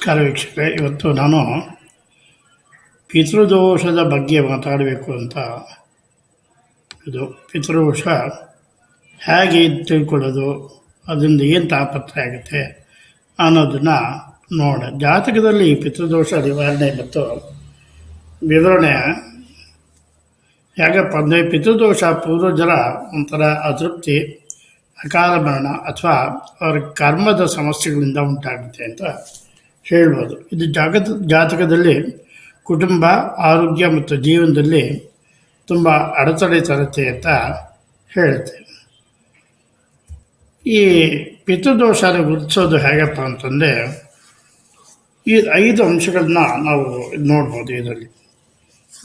ನಮಸ್ಕಾರ ವೀಕ್ಷಕರೇ. ಇವತ್ತು ನಾನು ಪಿತೃದೋಷದ ಬಗ್ಗೆ ಮಾತಾಡಬೇಕು ಅಂತ. ಇದು ಪಿತೃದೋಷ ಹೇಗೆ ತಿಳ್ಕೊಳ್ಳೋದು ಅದರಿಂದ ಏನು ತಾಪತ್ರ ಆಗುತ್ತೆ ಅನ್ನೋದನ್ನು ನೋಡ ಜಾತಕದಲ್ಲಿ ಪಿತೃದೋಷ ನಿವಾರಣೆ ಮತ್ತು ವಿವರಣೆ ಯಾಕಪ್ಪ ಅಂದರೆ ಪಿತೃದೋಷ ಪೂರ್ವಜರ ಒಂಥರ ಅತೃಪ್ತಿ ಅಕಾಲ ಮರಣ ಅಥವಾ ಅವರ ಕರ್ಮದ ಸಮಸ್ಯೆಗಳಿಂದ ಉಂಟಾಗುತ್ತೆ ಅಂತ ಹೇಳ್ಬೋದು ಇದು ಜಾಗದ, ಜಾತಕದಲ್ಲಿ ಕುಟುಂಬ, ಆರೋಗ್ಯ ಮತ್ತು ಜೀವನದಲ್ಲಿ ತುಂಬ ಅಡೆತಡೆ ತರುತ್ತೆ ಅಂತ ಹೇಳುತ್ತೆ. ಈ ಪಿತೃದೋಷನ ಗುರುತಿಸೋದು ಹೇಗಪ್ಪ ಅಂತಂದರೆ, ಈ ಐದು ಅಂಶಗಳನ್ನ ನಾವು ನೋಡ್ಬೋದು ಇದರಲ್ಲಿ.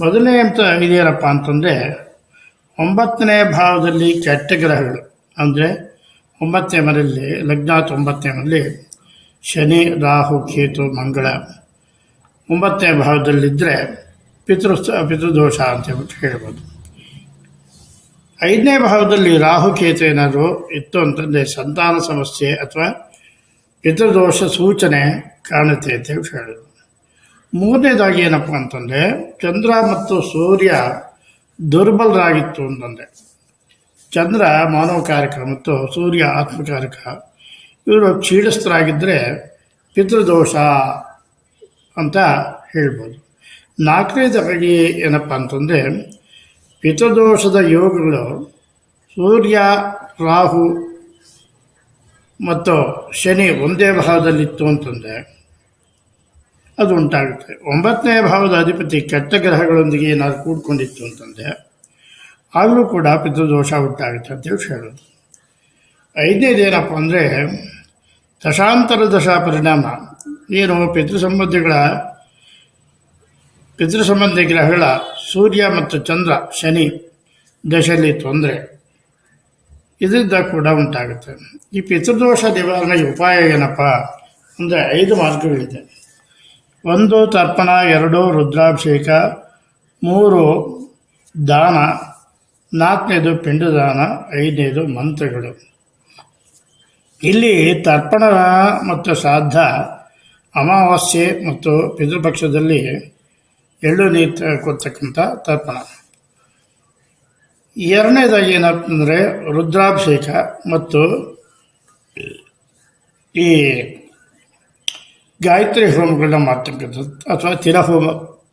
ಮೊದಲನೇ ಅಂತ ಇದೇನಪ್ಪ ಅಂತಂದರೆ, ಒಂಬತ್ತನೇ ಭಾವದಲ್ಲಿ ಕೆಟ್ಟ ಗ್ರಹಗಳು. ಅಂದರೆ, ಒಂಬತ್ತನೇ ಮನೆಯಲ್ಲಿ ಲಗ್ನಾಥ ಒಂಬತ್ತನೇ ಮನೆಯಲ್ಲಿ ಶನಿ, ರಾಹು, ಕೇತು, ಮಂಗಳ. ಒಂಬತ್ತನೇ ಭಾವದಲ್ಲಿದ್ದರೆ ಪಿತೃ, ಪಿತೃದೋಷ ಅಂತ ಹೇಳ್ಬಿಟ್ಟು ಹೇಳ್ಬೋದು. ಐದನೇ ಭಾವದಲ್ಲಿ ರಾಹು, ಕೇತು ಏನಾದರೂ ಇತ್ತು ಅಂತಂದರೆ ಸಂತಾನ ಸಮಸ್ಯೆ ಅಥವಾ ಪಿತೃದೋಷ ಸೂಚನೆ ಕಾಣುತ್ತೆ ಅಂತ ಹೇಳಿ ಹೇಳೋದು ಮೂರನೇದಾಗಿ ಏನಪ್ಪ ಅಂತಂದರೆ ಚಂದ್ರ ಮತ್ತು ಸೂರ್ಯ ದುರ್ಬಲರಾಗಿತ್ತು ಅಂತಂದರೆ. ಚಂದ್ರ ಮಾನವಕಾರಕ ಮತ್ತು ಸೂರ್ಯ ಆತ್ಮಕಾರಕ ಇವರು ಕ್ಷೀಣಸ್ಥರಾಗಿದ್ದರೆ ಪಿತೃದೋಷ ಅಂತ ಹೇಳ್ಬೋದು. ನಾಲ್ಕನೇದಾಗಿ ಏನಪ್ಪ ಅಂತಂದರೆ ಪಿತೃದೋಷದ ಯೋಗಗಳು ಸೂರ್ಯ, ರಾಹು ಮತ್ತು ಶನಿ ಒಂದೇ ಭಾವದಲ್ಲಿತ್ತು ಅಂತಂದರೆ ಅದು ಉಂಟಾಗುತ್ತೆ. ಒಂಬತ್ತನೇ ಭಾವದ ಅಧಿಪತಿ ಕೆಟ್ಟ ಗ್ರಹಗಳೊಂದಿಗೆ ಏನಾದರೂ ಕೂಡ್ಕೊಂಡಿತ್ತು ಅಂತಂದರೆ ಆಗಲೂ ಕೂಡ ಪಿತೃದೋಷ ಉಂಟಾಗುತ್ತೆ ಅಂತೇಳಿ ಹೇಳೋದು. ಐದನೇದೇನಪ್ಪ ಅಂದರೆ ದಶಾಂತರ ದಶಾ ಪರಿಣಾಮ ಏನು ಪಿತೃ ಸಂಬಂಧಿಗಳ, ಪಿತೃ ಸಂಬಂಧಿ ಗ್ರಹಗಳ ಸೂರ್ಯ ಮತ್ತು ಚಂದ್ರ, ಶನಿ ದಶೆಯಲ್ಲಿ ತೊಂದರೆ. ಇದರಿಂದ ಕೂಡ ಉಂಟಾಗುತ್ತೆ. ಈ ಪಿತೃದೋಷ ನಿವಾರಣೆಗೆ ಉಪಾಯ ಏನಪ್ಪ ಅಂದರೆ ಐದು ಮಾರ್ಗಗಳಿದೆ. ಒಂದು ತರ್ಪಣ, ಎರಡು ರುದ್ರಾಭಿಷೇಕ, ಮೂರು ದಾನ, ನಾಲ್ಕನೇದು ಪಿಂಡದಾನ, ಐದನೇದು ಮಂತ್ರಗಳು. ಇಲ್ಲಿ ತರ್ಪಣ ಮತ್ತು ಶ್ರಾದ್ದ ಅಮಾವಾಸ್ಯೆ ಮತ್ತು ಪಿತೃಪಕ್ಷದಲ್ಲಿ ಎಳ್ಳು ನೀರು ಕೊಡ್ತಕ್ಕಂಥ ತರ್ಪಣ. ಎರಡನೇದಾಗಿ ಏನಂತಂದರೆ ರುದ್ರಾಭಿಷೇಕ ಮತ್ತು ಈ ಗಾಯತ್ರಿ ಹೋಮಗಳನ್ನ ಮಾಡ್ತಕ್ಕಂಥದ್ದು ಅಥವಾ ತಿರ ಹೋಮ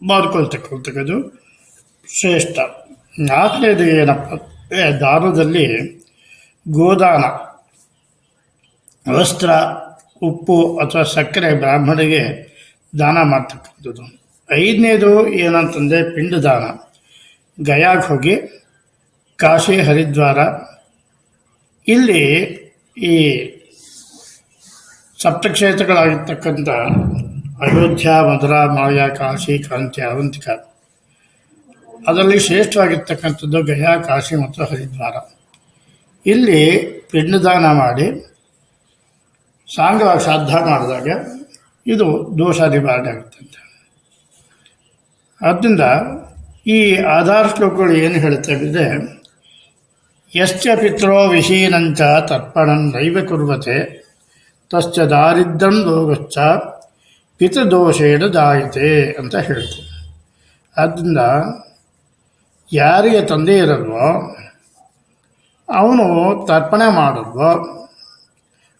ಮಾಡ್ಕೊಳ್ತಕ್ಕಂಥದ್ದು ಶ್ರೇಷ್ಠ. ನಾಲ್ಕನೇದು ಏನಪ್ಪ ದಾರದಲ್ಲಿ ಗೋದಾನ. ವಸ್ತ್ರ, ಉಪ್ಪು ಅಥವಾ ಸಕ್ಕರೆ ಬ್ರಾಹ್ಮಣರಿಗೆ ದಾನ ಮಾಡ್ತಕ್ಕಂಥದ್ದು. ಐದನೇದು ಏನಂತಂದರೆ ಪಿಂಡದಾನ. ಗಯಾಗೆ ಹೋಗಿ ಕಾಶಿ ಹರಿದ್ವಾರ. ಇಲ್ಲಿ ಈ ಸಪ್ತಕ್ಷೇತ್ರಗಳಾಗಿರ್ತಕ್ಕಂಥ ಅಯೋಧ್ಯ, ಮಧುರಾ, ಮಾಯ, ಕಾಶಿ, ಕಾಂತಿ, ಅವಂತಿಕ. ಅದರಲ್ಲಿ ಶ್ರೇಷ್ಠವಾಗಿರ್ತಕ್ಕಂಥದ್ದು ಗಯಾ, ಕಾಶಿ ಮತ್ತು ಹರಿದ್ವಾರ. ಇಲ್ಲಿ ಪಿಂಡದಾನ ಮಾಡಿ ಸಾಂಗವಾಗಿ ಸಾಧ್ಯ ಮಾಡಿದಾಗ ಇದು ದೋಷ ನಿವಾರಣೆ ಆಗುತ್ತಂತೆ ಆದ್ದರಿಂದ ಈ ಆಧಾರ ಶ್ಲೋಕಗಳು ಏನು ಹೇಳುತ್ತವೆ ಅಂದರೆ, ಯಶ್ಚ ಪಿತ್ರೋ ವಿಹೀನಂಚ ತರ್ಪಣಂ ನೈವ ಕುರ್ವತೆ, ತಶ್ಚ ದಾರಿದ್ರ್ಯಂ ಲೋಗಶ್ಚ ಪಿತೃದೋಷೇಣ ದಾಯಿತೆ ಅಂತ ಹೇಳ್ತೀವಿ ಆದ್ದರಿಂದ ಯಾರಿಗೆ ತಂದೆ ಇರಲ್ವೋ, ಅವನು ತರ್ಪಣೆ ಮಾಡಲ್ವೋ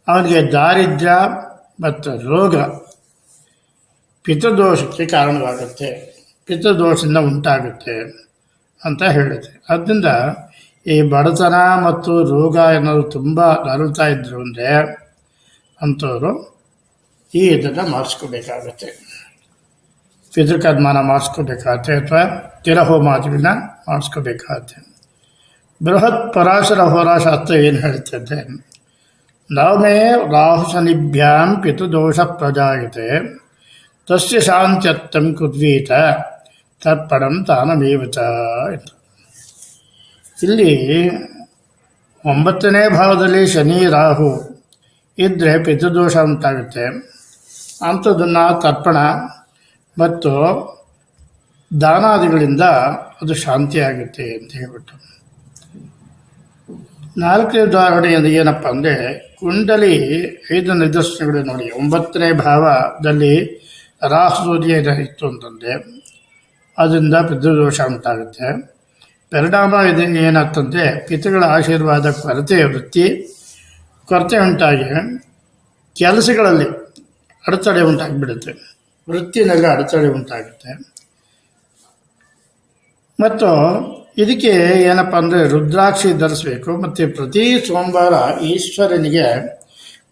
ಅವನಿಗೆ ದಾರಿದ್ರ್ಯ ಮತ್ತು ರೋಗ, ಪಿತೃದೋಷಕ್ಕೆ ಕಾರಣವಾಗುತ್ತೆ. ಪಿತೃದೋಷದಿಂದ ಉಂಟಾಗುತ್ತೆ ಅಂತ ಹೇಳುತ್ತೆ. ಆದ್ದರಿಂದ ಈ ಬಡತನ ಮತ್ತು ರೋಗ ಏನಾದರೂ ತುಂಬ ನರಳ್ತಾ ಇದ್ರು ಅಂದರೆ ಅಂಥವರು ಈ ಇದನ್ನು ಮಾಡಿಸ್ಕೋಬೇಕಾಗತ್ತೆ. ಪಿತೃಕರ್ಮನ ಮಾಡಿಸ್ಕೋಬೇಕಾಗತ್ತೆ ಅಥವಾ ತಿರಹೋಮಾದಿಗಳನ್ನ ಮಾಡಿಸ್ಕೋಬೇಕಾಗತ್ತೆ. ಬೃಹತ್ ಪರಾಶರ ಹೋರಾಶಾಸ್ತ್ರ ಏನು ಹೇಳ್ತದೆ ನವಮೇ ರಾಹು ಶನಿಭ್ಯಾಂ ಪಿತೃದೋಷ ಪ್ರಜಾಯತೆ ತಸ್ಯ ಶಾಂತ್ಯರ್ಥಂ ಕುದ್ವೀತ ತರ್ಪಣಂ ತಾನಮೇವಚ ಚ ಇಲ್ಲಿ ಒಂಬತ್ತನೇ ಭಾವದಲ್ಲಿ ಶನಿ, ರಾಹು ಇದ್ದರೆ ಪಿತೃದೋಷ ಅಂತಾಗುತ್ತೆ ಅಂಥದ್ದನ್ನು ತರ್ಪಣ ಮತ್ತು ದಾನಾದಿಗಳಿಂದ ಅದು ಶಾಂತಿ ಆಗುತ್ತೆ ಅಂತ ಹೇಳ್ಬಿಟ್ಟು. ನಾಲ್ಕನೇ ಉದಾಹರಣೆಯಿಂದ ಏನಪ್ಪ ಅಂದರೆ ಕುಂಡಲಿ ಐದು ನಿದರ್ಶನಗಳು ನೋಡಿ. ಒಂಬತ್ತನೇ ಭಾವದಲ್ಲಿ ರಾಹುಸೂರ್ಯ ಇತ್ತು ಅಂತಂದರೆ ಅದರಿಂದ ಪಿತೃದೋಷ ಉಂಟಾಗುತ್ತೆ. ಪರಿಣಾಮ ಇದು ಏನಾಗ್ತಂದರೆ ಪಿತೃಗಳ ಆಶೀರ್ವಾದ ಕೊರತೆ ವೃತ್ತಿ, ಕೊರತೆ ಉಂಟಾಗಿ ಕೆಲಸಗಳಲ್ಲಿ ಅಡೆತಡೆ ಉಂಟಾಗಿಬಿಡುತ್ತೆ. ವೃತ್ತಿನಲ್ಲಿ ಅಡೆತಡೆ ಉಂಟಾಗುತ್ತೆ. ಮತ್ತು ಇದಕ್ಕೆ ಏನಪ್ಪ ಅಂದರೆ ರುದ್ರಾಕ್ಷಿ ಧರಿಸಬೇಕು, ಮತ್ತು ಪ್ರತಿ ಸೋಮವಾರ ಈಶ್ವರನಿಗೆ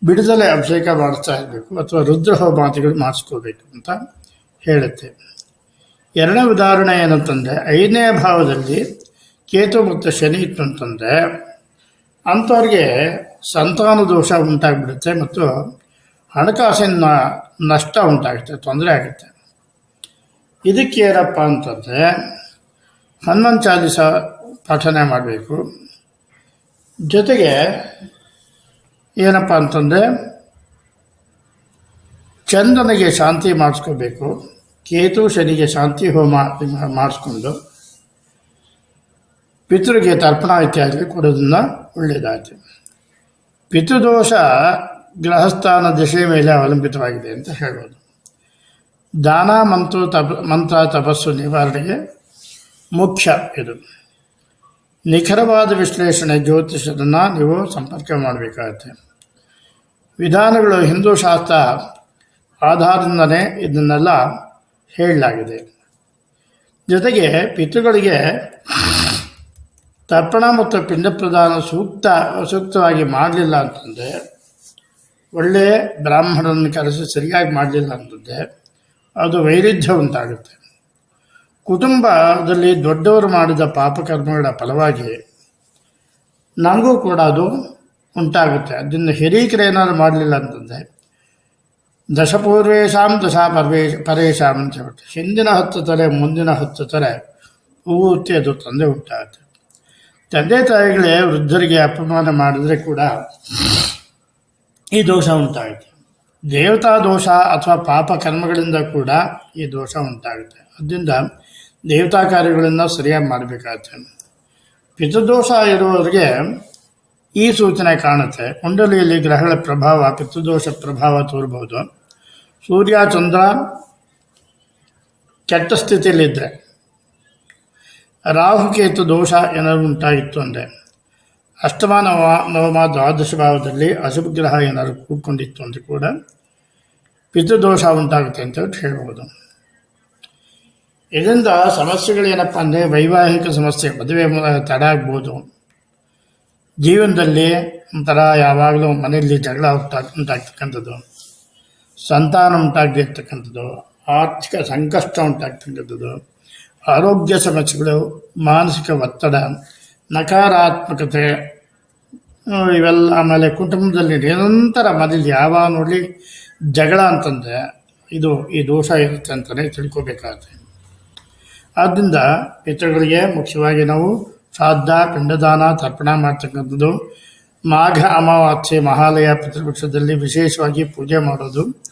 ಬಿಡುದಲೆ ಅಭಿಷೇಕ ಮಾಡಿಸ್ತಾ ಇರಬೇಕು, ಅಥವಾ ರುದ್ರ ಹೋಮಾತಿಗಳು ಮಾಡಿಸ್ಕೋಬೇಕು ಅಂತ ಹೇಳುತ್ತೆ. ಎರಡನೇ ಉದಾಹರಣೆ ಏನಂತಂದರೆ, ಐದನೇ ಭಾವದಲ್ಲಿ ಕೇತು ಮತ್ತು ಶನಿ ಇತ್ತು ಅಂತಂದರೆ ಅಂಥವ್ರಿಗೆ ಸಂತಾನ ದೋಷ ಉಂಟಾಗಿಬಿಡುತ್ತೆ ಮತ್ತು ಹಣಕಾಸಿನ ನಷ್ಟ ಉಂಟಾಗುತ್ತೆ, ತೊಂದರೆ ಆಗುತ್ತೆ. ಇದಕ್ಕೆ ಏನಪ್ಪ ಅಂತಂದರೆ ಹನುಮನ್ ಚಾಲೀಸ ಪಠನೆ ಮಾಡಬೇಕು. ಜೊತೆಗೆ ಏನಪ್ಪ ಅಂತಂದರೆ ಚಂದ್ರನಿಗೆ ಶಾಂತಿ ಮಾಡಿಸ್ಕೋಬೇಕು. ಕೇತು ಶನಿಗೆ ಶಾಂತಿ ಹೋಮ ಮಾಡಿಸ್ಕೊಂಡು ಪಿತೃಗೆ ತರ್ಪಣ ಇತ್ಯಾದಿ ಕೊಡೋದನ್ನ ಒಳ್ಳೆಯದಾಯಿತು ಪಿತೃದೋಷ ಗ್ರಹಸ್ಥಾನ ದಿಶೆಯ ಮೇಲೆ ಅವಲಂಬಿತವಾಗಿದೆ ಅಂತ ಹೇಳ್ಬೋದು. ದಾನ, ಮಂತ್ರ, ತಪ, ಮಂತ್ರ, ತಪಸ್ಸು ನಿವಾರಣೆಗೆ ಮುಖ್ಯ ಇದು. ನಿಖರವಾದ ವಿಶ್ಲೇಷಣೆ ಜ್ಯೋತಿಷದನ್ನು ನೀವು ಸಂಪರ್ಕ ಮಾಡಬೇಕಾಗತ್ತೆ. ವಿಧಾನಗಳು ಹಿಂದೂ ಶಾಸ್ತ್ರ ಆಧಾರದಿಂದನೇ ಇದನ್ನೆಲ್ಲ ಹೇಳಲಾಗಿದೆ. ಜೊತೆಗೆ ಪಿತೃಗಳಿಗೆ ತರ್ಪಣ ಮತ್ತು ಪಿಂಡ ಪ್ರದಾನ ಸೂಕ್ತ, ಸೂಕ್ತವಾಗಿ ಮಾಡಲಿಲ್ಲ ಅಂತಂದರೆ ಒಳ್ಳೆಯ ಬ್ರಾಹ್ಮಣರನ್ನು ಕರೆಸಿ ಸರಿಯಾಗಿ ಮಾಡಲಿಲ್ಲ ಅಂತಂದರೆ, ಅದು ವೈರುಧ್ಯ ಉಂಟಾಗುತ್ತೆ. ಕುಟುಂಬದಲ್ಲಿ ದೊಡ್ಡವರು ಮಾಡಿದ ಪಾಪಕರ್ಮಗಳ ಫಲವಾಗಿ ನನಗೂ ಕೂಡ ಅದು ಉಂಟಾಗುತ್ತೆ. ಅದನ್ನು ಹಿರೀಕರು ಏನಾದರೂ ಮಾಡಲಿಲ್ಲ ಅಂತಂದರೆ, ದಶಪೂರ್ವೇಶಾಂ ದಶಾ ಪರ್ವೇಶ ಪರೇಶಾಂ ಅಂತ ಹೇಳ್ಬಿಟ್ಟು ಹಿಂದಿನ ಹತ್ತು ತಲೆ ಮುಂದಿನ ಹತ್ತು ತಲೆ ಊತಿ ಅದು ತಂದೆ ಉಂಟಾಗುತ್ತೆ. ತಂದೆ ತಾಯಿಗಳೇ ವೃದ್ಧರಿಗೆ ಅಪಮಾನ ಮಾಡಿದ್ರೆ ಕೂಡ ಈ ದೋಷ ಉಂಟಾಗುತ್ತೆ. ದೇವತಾ ದೋಷ ಅಥವಾ ಪಾಪ ಕರ್ಮಗಳಿಂದ ಕೂಡ ಈ ದೋಷ ಉಂಟಾಗುತ್ತೆ. ಅದರಿಂದ ದೇವತಾ ಕಾರ್ಯಗಳನ್ನು ಸರಿಯಾಗಿ ಮಾಡಬೇಕಾಗತ್ತೆ. ಪಿತೃದೋಷ ಇರುವವರಿಗೆ ಈ ಸೂಚನೆ ಕಾಣುತ್ತೆ. ಕುಂಡಲಿಯಲ್ಲಿ ಗ್ರಹಗಳ ಪ್ರಭಾವ, ಪಿತೃದೋಷ ಪ್ರಭಾವ ತೋರ್ಬೋದು. ಸೂರ್ಯ, ಚಂದ್ರ ಕೆಟ್ಟ ಸ್ಥಿತಿಯಲ್ಲಿದ್ದರೆ ರಾಹುಕೇತು ದೋಷ ಏನಾದರೂ ಉಂಟಾಗಿತ್ತು ಅಂದರೆ, ಅಷ್ಟಮ, ನವ, ನವಮ, ದ್ವಾದಶ ಭಾವದಲ್ಲಿ ಅಶುಭ ಗ್ರಹ ಏನಾದರೂ ಕೂತ್ಕೊಂಡಿತ್ತು ಅಂತ ಕೂಡ ಪಿತೃದೋಷ ಉಂಟಾಗುತ್ತೆ ಅಂತ ಹೇಳ್ಬೋದು. ಇದರಿಂದ ಸಮಸ್ಯೆಗಳೇನಪ್ಪ ಅಂದರೆ ವೈವಾಹಿಕ ಸಮಸ್ಯೆ, ಮದುವೆ ತಡ ಆಗ್ಬೋದು. ಜೀವನದಲ್ಲಿ ಒಂಥರ ಯಾವಾಗಲೂ ಮನೆಯಲ್ಲಿ ಜಗಳ ಉಂಟಾ, ಉಂಟಾಗ್ತಕ್ಕಂಥದ್ದು. ಸಂತಾನ ಉಂಟಾಗಿರ್ತಕ್ಕಂಥದ್ದು ಆರ್ಥಿಕ ಸಂಕಷ್ಟ ಉಂಟಾಗ್ತಕ್ಕಂಥದ್ದು. ಆರೋಗ್ಯ ಸಮಸ್ಯೆಗಳು, ಮಾನಸಿಕ ಒತ್ತಡ, ನಕಾರಾತ್ಮಕತೆ ಇವೆಲ್ಲ ಆಮೇಲೆ ಕುಟುಂಬದಲ್ಲಿ ನಿರಂತರ ಮನೇಲಿ ಯಾವಾಗ ನೋಡಲಿ ಜಗಳ ಅಂತಂದರೆ ಇದು ಈ ದೋಷ ಇರುತ್ತೆ ಅಂತಲೇ ತಿಳ್ಕೊಬೇಕಾಗುತ್ತೆ. ಆದ್ದರಿಂದ ಪಿತೃಗಳಿಗೆ ಮುಖ್ಯವಾಗಿ ನಾವು ಶ್ರಾದ್ದ, ಪಿಂಡದಾನ, ತರ್ಪಣ ಮಾಡ್ತಕ್ಕಂಥದ್ದು. ಮಾಘ ಅಮಾವಾಸ್ಯೆ ಮಹಾಲಯ ಪಿತೃಪಕ್ಷದಲ್ಲಿ ವಿಶೇಷವಾಗಿ ಪೂಜೆ ಮಾಡೋದು.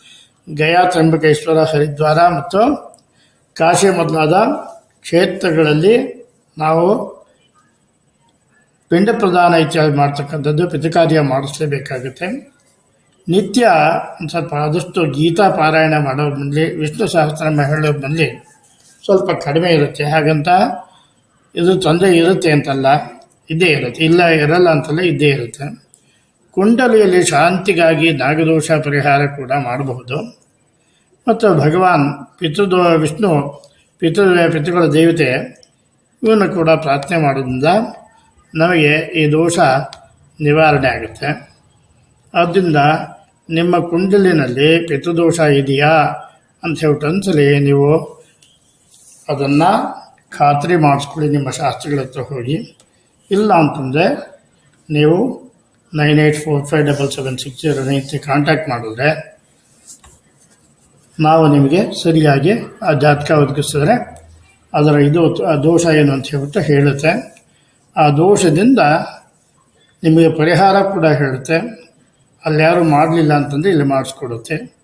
ಗಯಾ ತ್ರಂಬಕೇಶ್ವರ ಹರಿದ್ವಾರ ಮತ್ತು ಕಾಶಿ ಮೊದಲಾದ ಕ್ಷೇತ್ರಗಳಲ್ಲಿ ನಾವು ಪಿಂಡ ಪ್ರದಾನ ಇತ್ಯಾದಿ ಮಾಡ್ತಕ್ಕಂಥದ್ದು ಪಿತೃಕಾರ್ಯ ಮಾಡಿಸಲೇಬೇಕಾಗುತ್ತೆ. ನಿತ್ಯ ಒಂದು ಸ್ವಲ್ಪ ಆದಷ್ಟು ಗೀತಾ ಪಾರಾಯಣ ಮಾಡೋದ್ರಲ್ಲಿ, ವಿಷ್ಣು ಸಹಸ್ರ ಹೇಳೋದ್ರಲ್ಲಿ ಸ್ವಲ್ಪ ಕಡಿಮೆ ಇರುತ್ತೆ. ಹಾಗಂತ ಇದು ತೊಂದರೆ ಇರುತ್ತೆ ಅಂತಲ್ಲ ಇದ್ದೇ ಇರುತ್ತೆ. ಇಲ್ಲ ಇರಲ್ಲ ಅಂತಲ್ಲ ಇದ್ದೇ ಇರುತ್ತೆ. ಕುಂಡಲಿಯಲ್ಲಿ ಶಾಂತಿಗಾಗಿ ನಾಗದೋಷ ಪರಿಹಾರ ಕೂಡ ಮಾಡಬಹುದು. ಮತ್ತು ಭಗವಾನ್ ಪಿತೃದೋ, ವಿಷ್ಣು ಪಿತೃ, ಪಿತೃಗಳ ದೇವತೆ, ಇವನ್ನು ಕೂಡ ಪ್ರಾರ್ಥನೆ ಮಾಡೋದ್ರಿಂದ ನಮಗೆ ಈ ದೋಷ ನಿವಾರಣೆ ಆಗುತ್ತೆ. ಆದ್ದರಿಂದ ನಿಮ್ಮ ಕುಂಡಲಿನಲ್ಲಿ ಪಿತೃದೋಷ ಇದೆಯಾ ಅಂತ ಹೇಳ್ಬಿಟ್ಟು ಒಂದ್ಸಲಿ ನೀವು ಅದನ್ನು ಖಾತ್ರಿ ಮಾಡಿಸ್ಕೊಳ್ಳಿ ನಿಮ್ಮ ಶಾಸ್ತ್ರಿಗಳ ಹತ್ರ ಹೋಗಿ. ಇಲ್ಲ ಅಂತಂದರೆ ನೀವು nine eight four five double seven six zero nine contact ಮಾಡಿದ್ರೆ ನಾವು ನಿಮಗೆ ಸರಿಯಾಗಿ ಆ ಜಾತಕ ಒದಗಿಸಿದ್ರೆ ಅದರ ಇದು ದೋಷ ಏನು ಅಂತ ಹೇಳ್ಬಿಟ್ಟು ಹೇಳುತ್ತೆ. ಆ ದೋಷದಿಂದ ನಿಮಗೆ ಪರಿಹಾರ ಕೂಡ ಹೇಳುತ್ತೆ. ಅಲ್ಲಿ ಯಾರು ಮಾಡಲಿಲ್ಲ ಅಂತಂದರೆ ಇಲ್ಲಿ ಮಾಡಿಸ್ಕೊಡುತ್ತೆ.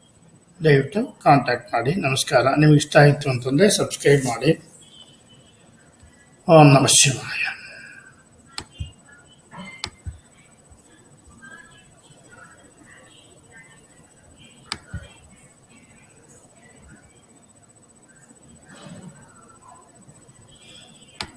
ದಯವಿಟ್ಟು ಕಾಂಟ್ಯಾಕ್ಟ್ ಮಾಡಿ. ನಮಸ್ಕಾರ. ನಿಮಗೆ ಇಷ್ಟ ಆಯಿತು ಅಂತಂದರೆ ಸಬ್ಸ್ಕ್ರೈಬ್ ಮಾಡಿ. ಓಂ ನಮಃ ಶಿವಾಯ.